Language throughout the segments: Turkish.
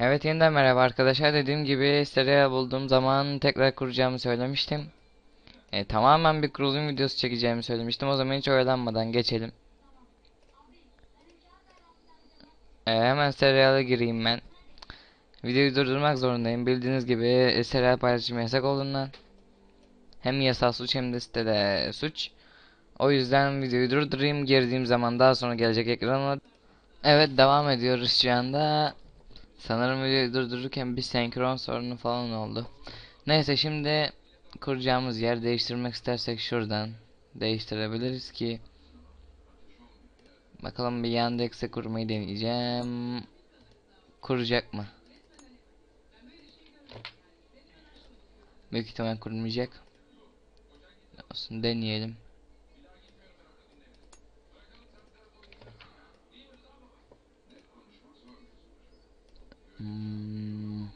Evet yeniden merhaba arkadaşlar. Dediğim gibi serial bulduğum zaman tekrar kuracağımı söylemiştim. E, tamamen bir kurulum videosu çekeceğimi söylemiştim. O zaman hiç oyalanmadan geçelim. E, hemen seriale gireyim ben. Videoyu durdurmak zorundayım. Bildiğiniz gibi e, serial paylaşımı yasak olduğundan. Hem yasal suç hem de sitede suç. O yüzden videoyu durdurayım. Girdiğim zaman daha sonra gelecek ekrana. Evet devam ediyoruz şu anda. Sanırım videoyu durdururken bir senkron sorunu falan oldu. Neyse şimdi kuracağımız yer değiştirmek istersek şuradan değiştirebiliriz ki bakalım bir Yandex'e kurmayı deneyeceğim. Kuracak mı? Büyük ihtimal kurmayacak. Olsun deneyelim. Hmm.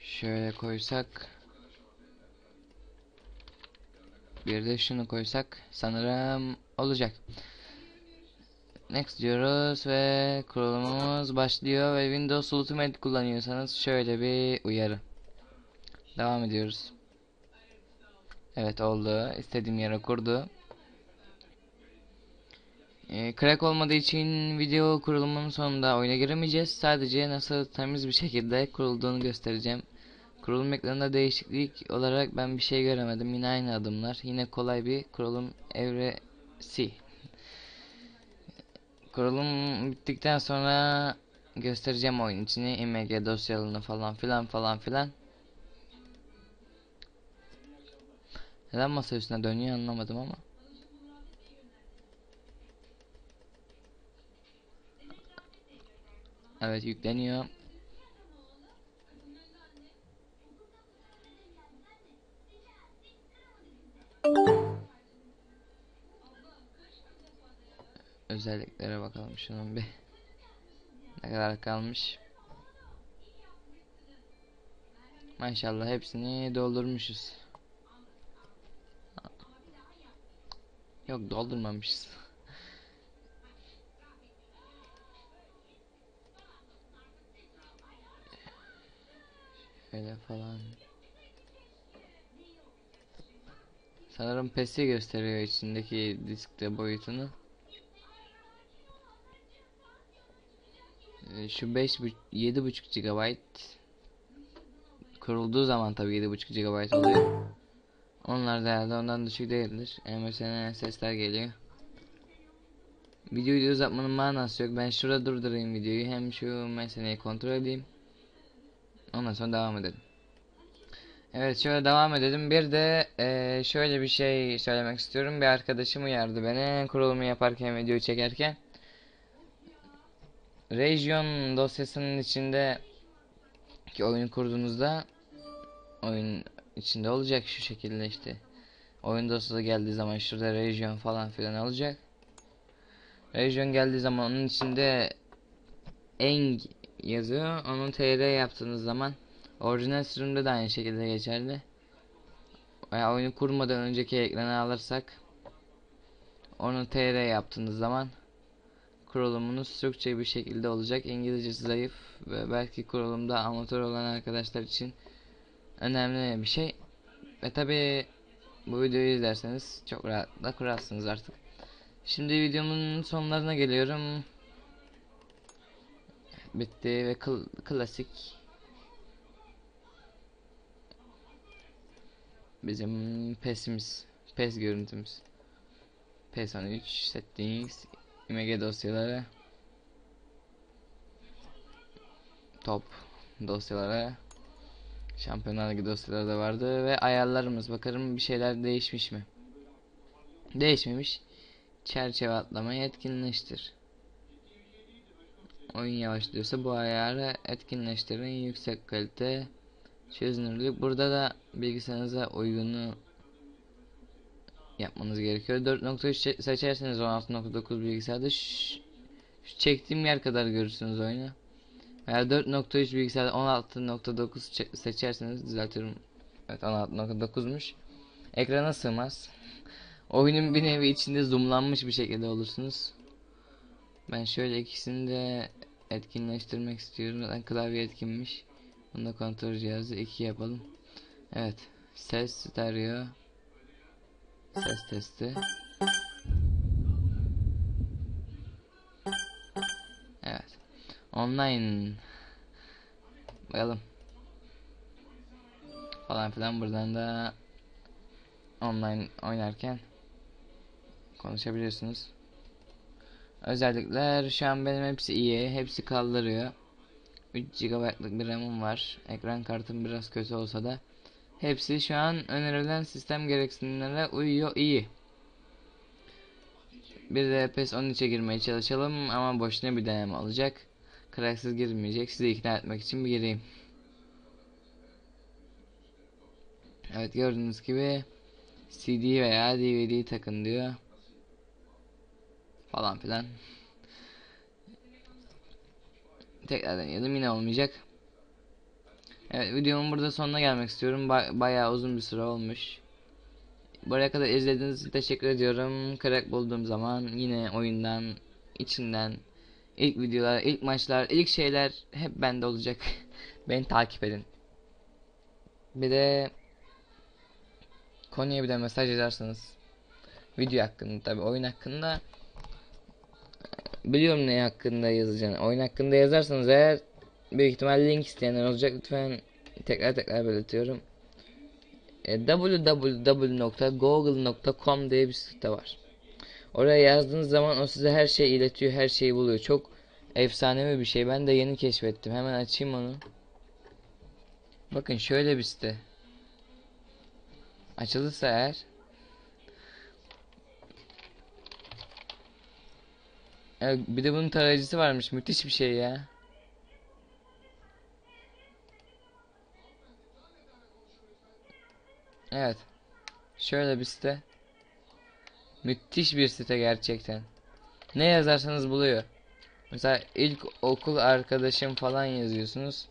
Şöyle koysak bir de şunu koysak sanırım olacak. Next diyoruz ve kurulumumuz başlıyor ve Windows Ultimate kullanıyorsanız şöyle bir uyarı. Devam ediyoruz. Evet oldu. İstediğim yere kurdu. Ee, crack olmadığı için video kurulumunun sonunda oyuna giremeyeceğiz. Sadece nasıl temiz bir şekilde kurulduğunu göstereceğim. Kurulum ekranında değişiklik olarak ben bir şey göremedim. Yine aynı adımlar. Yine kolay bir kurulum evresi. Kurulum bittikten sonra göstereceğim oyun içini, img dosyalarını falan filan falan filan. Neden masa üstüne dönüyor anlamadım ama. Evet yükleniyor. Özelliklere bakalım şunun bir. Ne kadar kalmış. Maşallah hepsini doldurmuşuz. Yok doldurmamışız. Şöyle falan. Sanırım PES'i gösteriyor içindeki diskte boyutunu. Ee, Şu 5 7.5 GB kurulduğu zaman tabii 7.5 GB oluyor. Onlar da herhalde ondan düşük değildir. MSN'den sesler geliyor. Videoyu uzatmanın manası yok. Ben şurada durdurayım videoyu. Hem şu meseleyi kontrol edeyim. Ondan sonra devam edelim. Evet şöyle devam edelim. Bir de eee, şöyle bir şey söylemek istiyorum. Bir arkadaşım uyardı beni kurulumu yaparken videoyu çekerken. Region dosyasının içinde ki oyunu kurduğunuzda oyun içinde olacak şu şekilde işte. Oyun dosyası geldiği zaman şurada region falan filan olacak. Region geldiği zaman onun içinde eng yazıyor. Onu tr yaptığınız zaman orijinal sürümde de aynı şekilde geçerli. Veya oyunu kurmadan önceki ekranı alırsak onu tr yaptığınız zaman kurulumunuz Türkçe bir şekilde olacak. İngilizcesi zayıf ve belki kurulumda amatör olan arkadaşlar için önemli bir şey. Ve tabi bu videoyu izlerseniz çok rahatla kurarsınız artık. Şimdi videomun sonlarına geliyorum. Bitti ve kl klasik bizim pesimiz, pes görüntümüz. PES 13 settings img dosyaları top dosyaları Şampiyonlar Ligi dosyaları da vardı ve ayarlarımız bakalım bir şeyler değişmiş mi? Değişmemiş. Çerçeve atlamayı etkinleştir. Oyun yavaşlıyorsa bu ayarı etkinleştirin. Yüksek kalite çözünürlük. Burada da bilgisayarınıza uygunu yapmanız gerekiyor. 4.3 seçerseniz 16.9 bilgisayarda çektiğim yer kadar görürsünüz oyunu. Veya 4.3 bilgisayarda 16.9 seçerseniz düzeltiyorum. Evet 16.9'muş. Ekrana sığmaz. Oyunun bir nevi içinde zoomlanmış bir şekilde olursunuz. Ben şöyle ikisini de etkinleştirmek istiyorum. Zaten klavye etkinmiş. Bunu da kontrol cihazı 2 yapalım. Evet. Ses stereo. Ses testi. Evet. Online. Bakalım. Falan filan buradan da online oynarken konuşabiliyorsunuz. Özellikler şu an benim hepsi iyi. Hepsi kaldırıyor. 3 GB'lık bir RAM'ım var. Ekran kartım biraz kötü olsa da hepsi şu an önerilen sistem gereksinimlerine uyuyor iyi. Bir de PES 13'e girmeye çalışalım ama boşuna bir deneme olacak. Kraksız girmeyecek. Sizi ikna etmek için bir gireyim. Evet gördüğünüz gibi CD veya DVD takın diyor. Falan filan. Tekrar deneyelim yine olmayacak. Evet videomun burada sonuna gelmek istiyorum. Ba bayağı uzun bir süre olmuş. Buraya kadar izlediğiniz için teşekkür ediyorum. Crack bulduğum zaman yine oyundan, içinden ilk videolar, ilk maçlar, ilk şeyler hep bende olacak. Beni takip edin. Bir de konuya bir de mesaj yazarsanız video hakkında tabi oyun hakkında biliyorum ne hakkında yazacağını. Oyun hakkında yazarsanız eğer büyük ihtimal link isteyenler olacak. Lütfen tekrar tekrar belirtiyorum. E, www.google.com diye bir site var. Oraya yazdığınız zaman o size her şeyi iletiyor, her şeyi buluyor. Çok efsanevi bir şey. Ben de yeni keşfettim. Hemen açayım onu. Bakın şöyle bir site. Açılırsa eğer Evet, bir de bunun tarayıcısı varmış. Müthiş bir şey ya. Evet. Şöyle bir site. Müthiş bir site gerçekten. Ne yazarsanız buluyor. Mesela ilk okul arkadaşım falan yazıyorsunuz.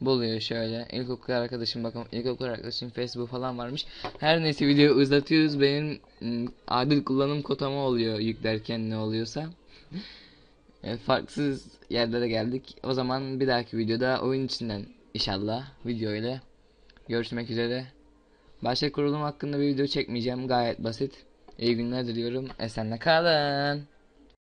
Buluyor şöyle. İlkokul arkadaşım bakın ilkokul arkadaşım Facebook falan varmış. Her neyse videoyu uzatıyoruz. Benim ım, adil kullanım kotama oluyor yüklerken ne oluyorsa. E, farksız yerlere geldik. O zaman bir dahaki videoda oyun içinden inşallah video ile görüşmek üzere. Başka kurulum hakkında bir video çekmeyeceğim. Gayet basit. İyi günler diliyorum. Esenle kalın.